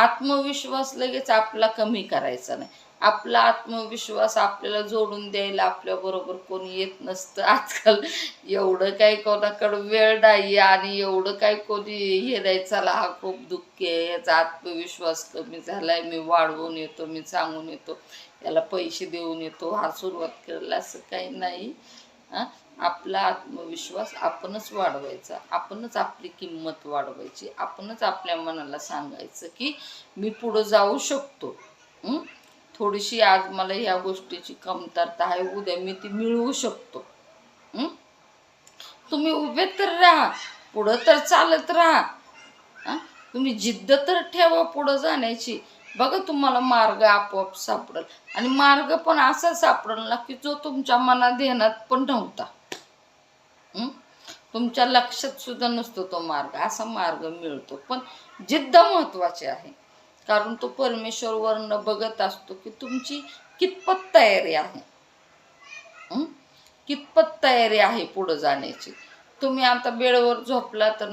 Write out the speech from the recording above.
आत्मविश्वास लगेच आपला कमी करायचा नाही. आपला आत्मविश्वास आपल्याला जोडून द्यायला आपल्याबरोबर कोणी येत नसतं. आजकाल एवढं काही कोणाकडं वेळ नाही आणि एवढं काही कोणी हे नाही. चला हा खूप दुःखी आहे. याचा आत्मविश्वास कमी झालाय. मी वाढवून येतो मी सांगून येतो. याला पैसे देऊन येतो. हा सुरुवात करायला असं काही नाही. आपला आत्मविश्वास आपणच वाढवायचा. आपणच आपली किंमत वाढवायची. आपणच आपल्या मनाला सांगायचं की मी पुढं जाऊ शकतो. थोडीशी आज मला ह्या गोष्टीची कमतरता आहे. उद्या मी ती मिळवू शकतो. तुम्ही उभे तर राहा. पुढं तर चालत राहा. तुम्ही जिद्द तर ठेवा पुढं जाण्याची. बघा तुम्हाला मार्ग आपोआप सापडेल. आणि मार्ग पण असा सापडल ना की जो तुमच्या मनात ध्यानात पण नव्हता. तुमच्या लक्षात सुद्धा नसतो तो मार्ग. असा मार्ग मिळतो. पण जिद्द महत्वाची आहे. कारण तो परमेश्वर वरनं बघत असतो की तुमची कितपत तयारी आहे. कितपत तयारी आहे पुढं जाण्याची. तुम्ही आता बेडवर झोपला तर